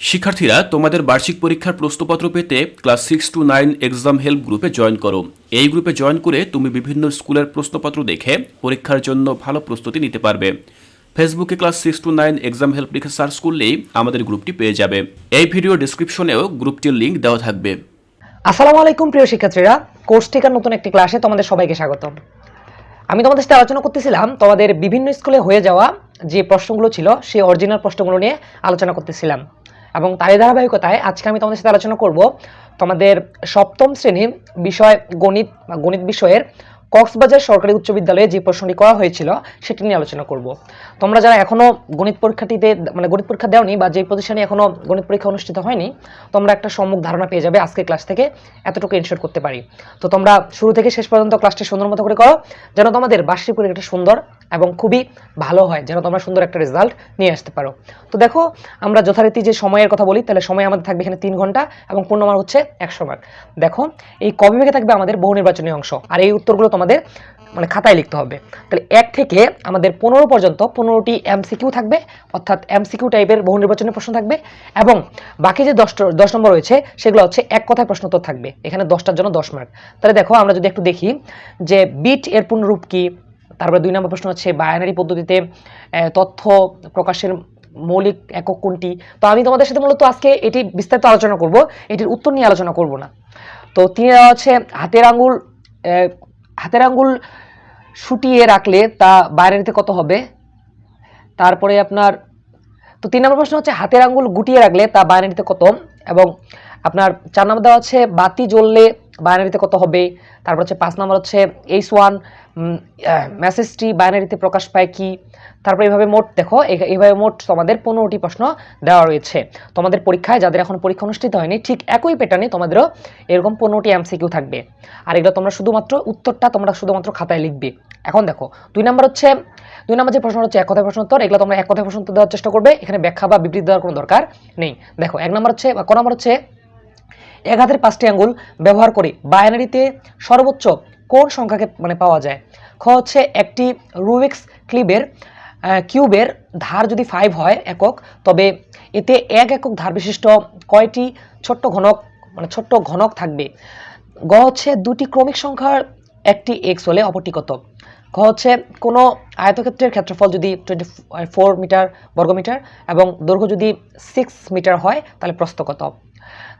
শিক্ষার্থীরা তোমাদের বার্ষিক পরীক্ষার প্রশ্নপত্র পেতে class six two nine exam help গ্রুপে জয়েন করো। এই গ্রুপে জয়েন করে তুমি বিভিন্ন স্কুলের প্রশ্নপত্র দেখে পরীক্ষার জন্য ভালো প্রস্তুতি নিতে পারবে। ফেসবুকে class six two nine exam help লিখে সার্চ করলেই আমাদের গ্রুপটি পেয়ে যাবে। এই ভিডিও ডিসক্রিপশনেও গ্রুপটির লিঙ্ক দেওয়া থাকবে। আসসালামু আলাইকুম, প্রিয় শিক্ষার্থীরা। কোর্স টিকার নতুন একটি ক্লাসে তোমাদের সবাইকে স্বাগত আমি তোমাদের সাথে আলোচনা করতেছিলাম তোমাদের বিভিন্ন স্কুলে হয়ে যাওয়া যে প্রশ্নগুলো ছিল, সেই অরিজিনাল প্রশ্নগুলো নিয়ে আলোচনা করতেছিলাম। এবং তারই ধারাবাহিকতায় আজকে আমি তোমাদের সাথে আলোচনা করব তোমাদের সপ্তম শ্রেণির বিষয় গণিত বা গণিত বিষয়ের কক্সবাজার সরকারি উচ্চ বিদ্যালয়ে যে প্রশ্নটি করা হয়েছিল, সেটি নিয়ে আলোচনা করব। তোমরা যারা এখনও গণিত পরীক্ষাটিতে মানে গণিত পরীক্ষা দেওনি বা যে প্রতিষ্ঠানে এখনও গণিত পরীক্ষা অনুষ্ঠিত হয়নি, তোমরা একটা সম্মুখ ধারণা পেয়ে যাবে আজকে ক্লাস থেকে এতটুকু ইনশোর করতে পারি। তো তোমরা শুরু থেকে শেষ পর্যন্ত ক্লাসটি সুন্দর মতো করে করো, যেন তোমাদের বার্ষিক পরীক্ষাটা সুন্দর এবং খুবই ভালো হয় যেন তোমরা সুন্দর একটা রেজাল্ট নিয়ে আসতে পারো। তো দেখো, আমরা যথারীতি যে সময়ের কথা বলি, তাহলে সময় আমাদের থাকবে এখানে তিন ঘণ্টা এবং পূর্ণমার হচ্ছে একশো মার্ক। দেখো, এই ক বিভাগে থাকবে আমাদের বহু নির্বাচনী অংশ আর এই উত্তরগুলো তোমাদের মানে খাতায় লিখতে হবে। তাহলে এক থেকে আমাদের পনেরো পর্যন্ত পনেরোটি এমসিকিউ থাকবে, অর্থাৎ এমসিকিউ টাইপের বহু নির্বাচনী প্রশ্ন থাকবে এবং বাকি যে দশ দশ নম্বর রয়েছে, সেগুলো হচ্ছে এক কথায় প্রশ্ন উত্তর থাকবে। এখানে দশটার জন্য দশ মার্ক। তাহলে দেখো, আমরা যদি একটু দেখি যে বিট এর পূর্ণরূপ কি? তারপরে দুই নম্বর প্রশ্ন হচ্ছে বায়ানারি পদ্ধতিতে তথ্য প্রকাশের মৌলিক একক কোনটি? তো আমি তোমাদের সাথে মূলত আজকে এটি বিস্তারিত আলোচনা করব, এটির উত্তর নিয়ে আলোচনা করব না। তো তিনি দেওয়া হচ্ছে, হাতের আঙ্গুল হাতের আঙ্গুল শুটিয়ে রাখলে তা বাইরেতে কত হবে? তারপরে আপনার, তো তিন নম্বর প্রশ্ন হচ্ছে, হাতের আঙ্গুল গুটিয়ে রাখলে তা বাইনারিতে কত? এবং আপনার চার নম্বর দেওয়া হচ্ছে, বাতি জ্বললে বাইনারিতে কত হবে? তারপর হচ্ছে পাঁচ নম্বর হচ্ছে এইচ ওয়ান মেসেজটি বাইনারিতে প্রকাশ পায় কি? তারপর এইভাবে মোট দেখো, এই- এইভাবে মোট তোমাদের পনেরোটি প্রশ্ন দেওয়া রয়েছে। তোমাদের পরীক্ষায় যাদের এখন পরীক্ষা অনুষ্ঠিত হয়নি, ঠিক একই প্যাটার্নে তোমাদেরও এরকম পনেরোটি এমসিকিউ থাকবে। আর এগুলো তোমরা শুধুমাত্র উত্তরটা তোমরা শুধুমাত্র খাতায় লিখবে। এখন দেখো, দুই নম্বর হচ্ছে, দুই নম্বর যে প্রশ্ন হচ্ছে এক কথায় প্রশ্ন উত্তর, এগুলো তোমরা এক কথায় প্রশ্ন উত্তর দেওয়ার চেষ্টা করবে, এখানে ব্যাখ্যা বা বিবৃতি দেওয়ার কোনো দরকার নেই। দেখো, এক নম্বর হচ্ছে, বা ক নম্বর হচ্ছে, এক হাতের পাঁচটি আঙ্গুল ব্যবহার করে বাইনারিতে সর্বোচ্চ কোন সংখ্যাকে মানে পাওয়া যায়? খ হচ্ছে একটি রুবিক্স ক্লিবের কিউবের ধার যদি ফাইভ হয় একক, তবে এতে এক একক ধার বিশিষ্ট কয়টি ছোট্ট ঘনক মানে ছোট্ট ঘনক থাকবে? গ হচ্ছে দুটি ক্রমিক সংখ্যার একটি এক্স হলে অপরটি কত খ হচ্ছে কোনো আয়তক্ষেত্রের ক্ষেত্রফল যদি টোয়েন্টি ফোর মিটার বর্গমিটার এবং দৈর্ঘ্য যদি সিক্স মিটার হয়, তাহলে প্রস্থ কত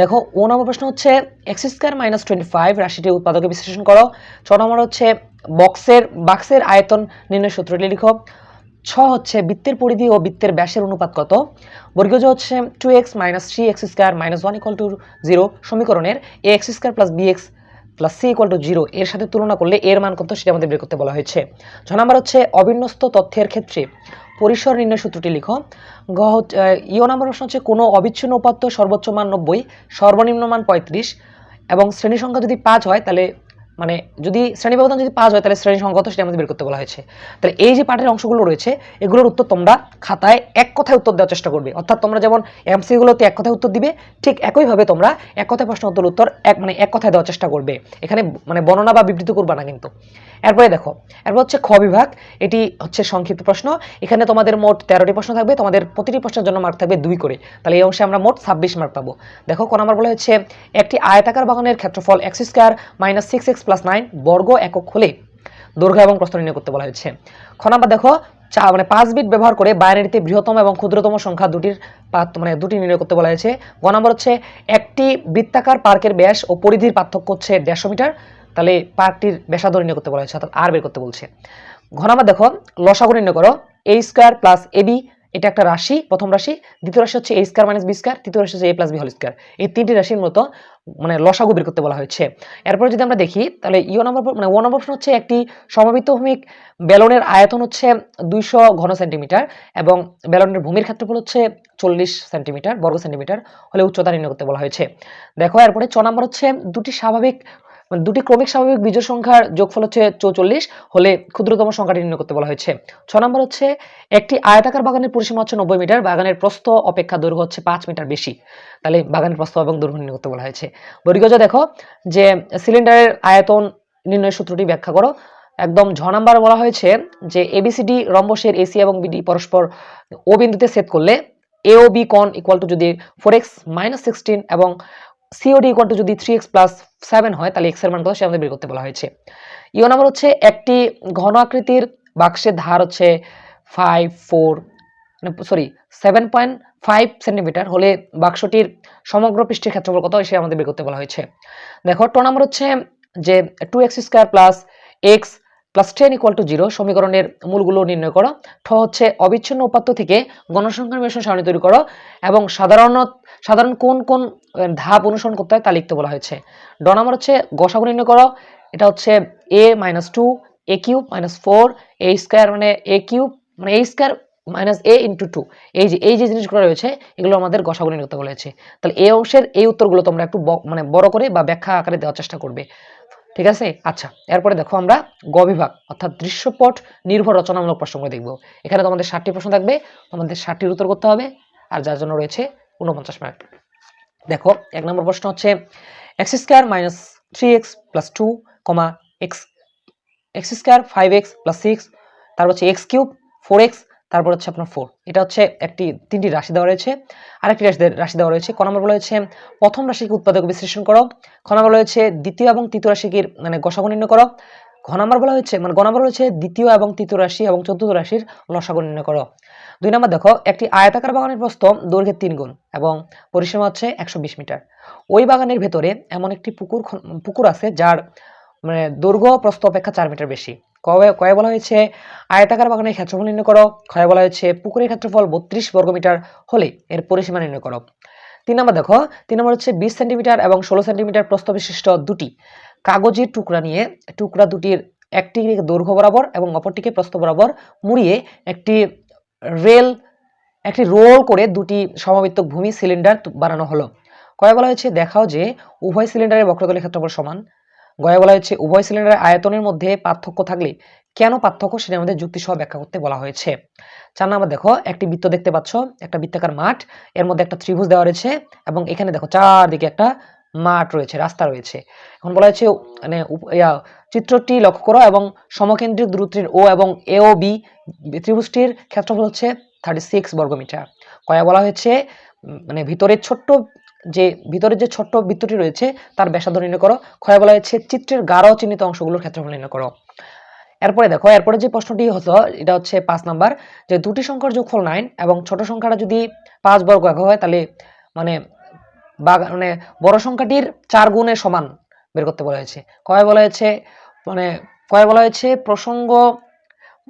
দেখো, ও নম্বর প্রশ্ন হচ্ছে x square minus twenty five রাশিটির উৎপাদকে বিশ্লেষণ করো। ছ নম্বর হচ্ছে, বক্সের, বাক্সের আয়তন নির্ণয় সূত্রটি লিখো। ছ হচ্ছে, বৃত্তের পরিধি ও বৃত্তের ব্যাসের অনুপাত কত? বর্গীয় হচ্ছে two x minus three x square minus one equal to zero সমীকরণের। A x square plus b x plus c equal to zero এর সাথে তুলনা করলে এর মান কত সেটা আমাদের বের করতে বলা হয়েছে। ছ নম্বর হচ্ছে, অবিন্যস্ত তথ্যের ক্ষেত্রে পরিসর নির্ণয় সূত্রটি লিখো। গ ইয় নম্বর প্রশ্ন হচ্ছে, কোনো অবিচ্ছিন্ন উপাত্ত সর্বোচ্চ মান নব্বই, সর্বনিম্ন মান পঁয়ত্রিশ এবং শ্রেণি সংখ্যা যদি পাঁচ হয়, তাহলে মানে যদি শ্রেণি ব্যবধান যদি পাঁচ হয়, তাহলে শ্রেণি কত সেটা আমাদের বের করতে বলা হয়েছে। তাহলে এই যে পাঠের অংশগুলো রয়েছে, এগুলোর উত্তর তোমরা খাতায় এক কথায় উত্তর দেওয়ার চেষ্টা করবে। অর্থাৎ তোমরা যেমন এমসিগুলোতে এক কথায় উত্তর দিবে, ঠিক একইভাবে তোমরা এক কথায় প্রশ্ন উত্তর উত্তর এক মানে এক কথায় দেওয়ার চেষ্টা করবে। এখানে মানে বর্ণনা বা বিবৃতি করবা না কিন্তু। এরপরে দেখো, এরপর হচ্ছে খ বিভাগ, এটি হচ্ছে সংক্ষিপ্ত প্রশ্ন। এখানে তোমাদের মোট তেরোটি প্রশ্ন থাকবে, তোমাদের প্রতিটি প্রশ্নের জন্য মার্ক থাকবে দুই করে। তাহলে এই অংশে আমরা মোট ছাব্বিশ মার্ক পাবো। দেখো কোন আমার বলা হচ্ছে একটি আয়তাকার বাগানের ক্ষেত্রফল x square minus six x plus nine বর্গ একক হলে দৈর্ঘ্য এবং প্রস্থ নির্ণয় করতে বলা হয়েছে। খ নাম্বার দেখো, চা মানে পাঁচ বিট ব্যবহার করে বাইনারিতে বৃহত্তম এবং ক্ষুদ্রতম সংখ্যা দুটির মানে দুটি নির্ণয় করতে বলা হয়েছে। গ নাম্বার হচ্ছে, একটি বৃত্তাকার পার্কের ব্যাস ও পরিধির পার্থক্য হচ্ছে দেড়শো মিটার। তাহলে পার্কটির ব্যাসার্ধ নির্ণয় করতে বলা হয়েছে, অর্থাৎ আর বের করতে বলছে। ঘ নাম্বার দেখো, লসাগু নির্ণয় করো a square plus a b এটা একটা রাশি, প্রথম রাশি, দ্বিতীয় রাশি হচ্ছে a square minus b square তৃতীয় রাশি হচ্ছে a plus b whole square এই তিনটি রাশির মতো মানে লসাগু বের করতে বলা হয়েছে। এরপরে যদি আমরা দেখি, তাহলে ইও নম্বর মানে ও নম্বর প্রশ্ন হচ্ছে একটি সমবেত ভূমিক বেলনের আয়তন হচ্ছে দুইশো ঘন সেন্টিমিটার এবং বেলনের ভূমির ক্ষেত্রফল হচ্ছে চল্লিশ সেন্টিমিটার বর্গ সেন্টিমিটার হলে উচ্চতা নির্ণয় করতে বলা হয়েছে। দেখো, এরপরে ছ নম্বর হচ্ছে দুটি স্বাভাবিক মানে দুটি ক্রমিক স্বাভাবিক বিজোড় সংখ্যার যোগফল হচ্ছে চৌচল্লিশ, হলে ক্ষুদ্রতম সংখ্যাটি নির্ণয় করতে বলা হয়েছে। ছ নম্বর হচ্ছে, একটি আয়তাকার বাগানের পরিসীমা হচ্ছে নব্বই মিটার, বাগানের প্রস্থ অপেক্ষা দৈর্ঘ্য হচ্ছে পাঁচ মিটার বেশি। তাহলে বাগানের প্রস্থ এবং দৈর্ঘ্য নির্ণয় করতে বলা হয়েছে। বর্গীয় দেখো যে সিলিন্ডারের আয়তন নির্ণয় সূত্রটি ব্যাখ্যা করো। একদম ঝ নাম্বার বলা হয়েছে যে এবিসিডি রম্বসের এসি এবং বিডি পরস্পর ও বিন্দুতে সেট করলে এও বি কন ইকুয়াল টু যদি ফোর এক্স মাইনাস সিক্সটিন এবং সিওডি ইকুয়াল টু যদি থ্রি এক্স প্লাস সেভেন হয়, তাহলে এক্সের মান কত? সে আমাদের বের করতে বলা হয়েছে। ইও নাম্বার হচ্ছে একটি ঘন আকৃতির বাক্সের ধার হচ্ছে five four sorry seven point five centimetre হলে বাক্সটির সমগ্র পৃষ্ঠের ক্ষেত্রফল কত সে আমাদের বের করতে বলা হয়েছে। দেখো ট নাম্বার হচ্ছে যে two x square plus x plus ten equal to zero সমীকরণের মূলগুলো নির্ণয় করো। ঠ হচ্ছে অবিচ্ছিন্ন উপাত্ত থেকে গণসংখ্যার মিশ্রণ সারণী তৈরি করো এবং সাধারণত সাধারণ কোন কোন ধাপ অনুসরণ করতে হয় তা লিখতে বলা হয়েছে। ড নাম্বার হচ্ছে গসাগু নির্ণয় করো। এটা হচ্ছে a minus two a cube minus four a square মানে এ কিউব মানে a square minus a into two এই যে এই যে জিনিসগুলো রয়েছে, এগুলো আমাদের গসাগু নির্ণয় করতে বলেছে। তাহলে এই অংশের এই উত্তরগুলো তোমরা একটু মানে বড় করে বা ব্যাখ্যা আকারে দেওয়ার চেষ্টা করবে। ঠিক আছে? আচ্ছা এরপরে দেখো আমরা গ বিভাগ, অর্থাৎ দৃশ্যপট নির্ভর রচনামূলক প্রশ্নগুলো দেখব। এখানে তোমাদের ষাটটি প্রশ্ন থাকবে, তোমাদের ষাটটির উত্তর করতে হবে, আর যার জন্য রয়েছে উনপঞ্চাশ মিনিট দেখো, এক নম্বর প্রশ্ন হচ্ছে x square minus three x plus two comma x x square five x plus six তারপর হচ্ছে এক্স কিউব ফোর এক্স তারপর হচ্ছে আপনার ফোর এটা হচ্ছে একটি, তিনটি রাশি দেওয়া রয়েছে। আরেকটি রাশি রাশি দেওয়া রয়েছে। ক নম্বর বলা হয়েছে, প্রথম রাশিকে উৎপাদক বিশ্লেষণ করো। খ নম্বর বলা দ্বিতীয় এবং তৃতীয় রাশিকে মানে গসাগু নির্ণয় করো। ঘ নম্বর বলা হয়েছে মানে নম্বর রয়েছে দ্বিতীয় এবং তৃতীয় রাশি এবং চতুর্থ রাশির লসাগু নির্ণয় করো। দুই নম্বর দেখো, একটি আয়তাকার বাগানের প্রস্থ দৈর্ঘ্যের তিন গুণ এবং পরিসীমা হচ্ছে একশো বিশ মিটার। ওই বাগানের ভেতরে এমন একটি পুকুর পুকুর আছে যার মানে দৈর্ঘ্য প্রস্থ অপেক্ষা চার মিটার বেশি। কয়ে বলা হয়েছে, আয়তাকার বাগানের ক্ষেত্রফল নির্ণয় করো। ক্ষয় বলা হয়েছে, পুকুরের ক্ষেত্রফল বত্রিশ বর্গমিটার হলে এর পরিসীমা নির্ণয় করো। তিন নম্বর দেখো, তিন নম্বর হচ্ছে বিশ সেন্টিমিটার এবং ষোলো সেন্টিমিটার প্রস্থ বিশিষ্ট দুটি। কাগজের টুকরা নিয়ে, টুকরা দুটির একটি দৈর্ঘ্য বরাবর এবং অপরটিকে প্রস্থ বরাবর মুড়িয়ে একটি রেল, একটি রোল করে দুটি সমবৃত্তক ভূমি সিলিন্ডার বানানো হলো। কয়ে বলা হয়েছে, দেখাও যে উভয় সিলিন্ডারের বক্রতলের ক্ষেত্রফল সমান। গয়ে বলা হয়েছে, উভয় সিলিন্ডারের আয়তনের মধ্যে পার্থক্য থাকলে কেন পার্থক্য সেটা আমাদের যুক্তিসহ ব্যাখ্যা করতে বলা হয়েছে। চার নাম্বার দেখো, একটি বৃত্ত দেখতে পাচ্ছ, একটা বৃত্তাকার মাঠ, এর মধ্যে একটা ত্রিভুজ দেওয়া রয়েছে এবং এখানে দেখো চারদিকে একটা মাঠ রয়েছে, রাস্তা রয়েছে। এখন বলা হয়েছে মানে চিত্রটি লক্ষ্য করো এবং সমকেন্দ্রিক দূরত্বের ও এবং এ ও বি ত্রিভুজটির ক্ষেত্রফল হচ্ছে থার্টি সিক্স বর্গমিটার। কয়া বলা হয়েছে মানে ভিতরের ছোট্ট যে ভিতরে যে ছোট্ট বৃত্তটি রয়েছে, তার ব্যাসার্ধ নির্ণয় করো। ক্ষয় বলা হয়েছে চিত্রের গাঢ় চিহ্নিত অংশগুলোর ক্ষেত্রফল নির্ণয় করো। এরপরে দেখো, এরপরে যে প্রশ্নটি হতো, এটা হচ্ছে পাঁচ নাম্বার, যে দুটি সংখ্যার যোগফল নাইন এবং ছোট সংখ্যাটা যদি পাঁচ বর্গ একক হয়, তাহলে মানে মানে বড় সংখ্যাটির চার গুণের সমান বের করতে বলা হয়েছে। কয় বলা হয়েছে মানে কয় বলা হয়েছে প্রসঙ্গ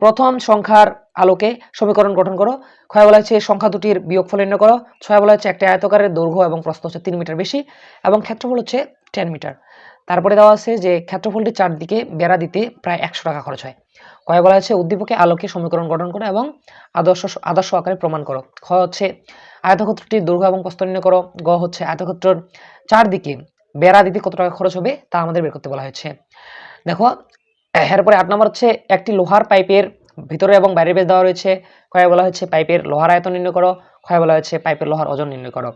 প্রথম সংখ্যার আলোকে সমীকরণ গঠন করো। ক্ষয় বলা হচ্ছে সংখ্যা দুটির বিয়োগফল নির্ণয় করো। ছয় বলা হচ্ছে একটা আয়তকারের দৈর্ঘ্য এবং প্রস্থ হচ্ছে তিন মিটার বেশি এবং ক্ষেত্রফল হচ্ছে টেন মিটার। তারপরে দেওয়া আছে যে, ক্ষেত্রফলটি চারদিকে বেড়া দিতে প্রায় একশো টাকা খরচ হয়। কয় বলা হচ্ছে উদ্দীপকে আলোকে সমীকরণ গঠন করো এবং আদর্শ আদর্শ আকারে প্রমাণ করো। খ হচ্ছে আয়তক্ষেত্রটির দৈর্ঘ্য এবং প্রস্থ নির্ণয় করো। গ হচ্ছে আয়তক্ষেত্রর চারদিকে বেড়া দিতে কত টাকা খরচ হবে তা আমাদের বের করতে বলা হয়েছে। দেখো এরপরে আট নম্বর হচ্ছে একটি লোহার পাইপের ভিতরে এবং বাইরের বেশ দেওয়া রয়েছে। ক্ষয় বলা হচ্ছে পাইপের লোহার আয়তন নির্ণয় করো ক্ষয় বলা হচ্ছে পাইপের লোহার ওজন নির্ণয় করো।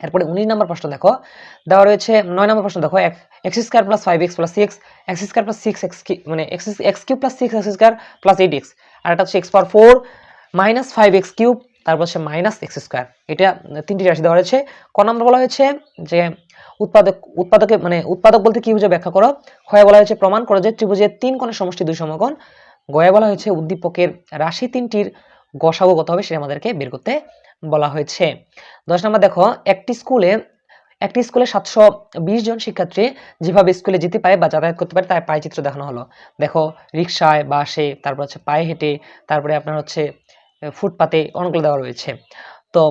এরপরে উনিশ নম্বর প্রশ্ন দেখো, দেওয়া রয়েছে নয় নম্বর প্রশ্ন দেখো x square plus five x plus six x square plus six x মানে x x cube plus six x square plus eight x আর এটা হচ্ছে x power four minus five x cube তারপর হচ্ছে মাইনাস এক্স স্কোয়ার এটা তিনটি রাশি দেওয়া রয়েছে ক নম্বর বলা হয়েছে যে উৎপাদক, উৎপাদকে মানে উৎপাদক বলতে কি বুঝে ব্যাখ্যা করো? ক্ষয় বলা হয়েছে প্রমাণ করো যে ত্রিভুজের তিন কোণের সমষ্টি দুই সমকোণ। গয়ে বলা হয়েছে উদ্দীপকের রাশি তিনটির গসাগু কত হবে সেটা আমাদেরকে বের করতে বলা হয়েছে। দশ নম্বর দেখো, একটি স্কুলে একটি স্কুলে সাতশো বিশ জন শিক্ষার্থী যেভাবে স্কুলে যেতে পারে বা যাতায়াত করতে পারে, তার পায়ে চিত্র দেখানো হলো। দেখো রিক্সায় বাসে, তারপর হচ্ছে পায়ে হেঁটে, তারপরে আপনার হচ্ছে ফুটপাতে অনেকগুলো দেওয়া রয়েছে। তো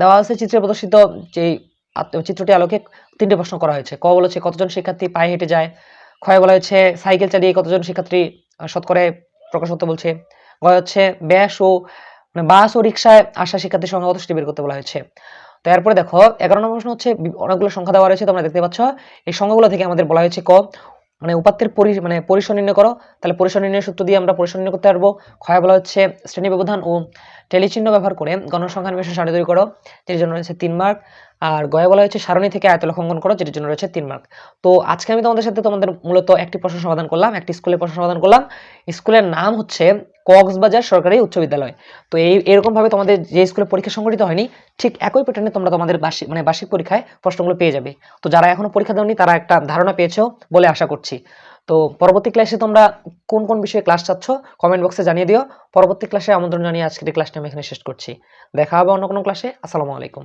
দেওয়া আছে চিত্রে প্রদর্শিত যে চিত্রটি আলোকে তিনটে প্রশ্ন করা হয়েছে। ক বলেছে, কতজন শিক্ষার্থী পায়ে হেঁটে যায়? ক্ষয় বলা হয়েছে, সাইকেল চালিয়ে কতজন শিক্ষার্থী শতকরে প্রকাশ করতে বলছে? গ হচ্ছে, ব্যাস ও মানে বাস ও রিক্সায় আসা শিক্ষার্থীর সংখ্যা কত সেটি বের করতে বলা হয়েছে। তো এরপরে দেখো, এগারো নম্বর প্রশ্ন হচ্ছে অনেকগুলো সংখ্যা দেওয়া রয়েছে, তোমরা দেখতে পাচ্ছ। এই সংখ্যাগুলো থেকে আমাদের বলা হয়েছে, ক মানে উপাত্তের পরি মানে পরিসর নির্ণয় করো। তাহলে পরিসর নির্ণয়ের সূত্র দিয়ে আমরা পরিসর নির্ণয় করতে পারব। ক্ষয় বলা হচ্ছে শ্রেণি ব্যবধান ও টেলিচিহ্ন ব্যবহার করে গণসংখ্যা নিবেশন সারণী তৈরি করো, যেটির জন্য রয়েছে তিন মার্ক আর গয়ে বলা হয়েছে সারণী থেকে আয়ত লক্ষণ করো, যেটির জন্য রয়েছে তিন মার্ক তো আজকে আমি তোমাদের সাথে তোমাদের মূলত একটি প্রশ্ন সমাধান করলাম, একটি স্কুলের প্রশ্ন সমাধান করলাম। স্কুলের নাম হচ্ছে কক্সবাজার সরকারি উচ্চ বিদ্যালয়। তো এই এরকমভাবে তোমাদের যে স্কুলে পরীক্ষা সংগঠিত হয়নি, ঠিক একই প্যাটার্নে তোমরা তোমাদের বার্ষিক মানে বার্ষিক পরীক্ষায় প্রশ্নগুলো পেয়ে যাবে। তো যারা এখনও পরীক্ষা দেওনি, তারা একটা ধারণা পেয়েছ বলে আশা করছি। তো পরবর্তী ক্লাসে তোমরা কোন কোন বিষয়ে ক্লাস চাচ্ছ কমেন্ট বক্সে জানিয়ে দিও। পরবর্তী ক্লাসে আমন্ত্রণ জানিয়ে আজকের ক্লাসটা আমি এখানে শেষ করছি। দেখা হবে অন্য কোনো ক্লাসে আসসালামু আলাইকুম।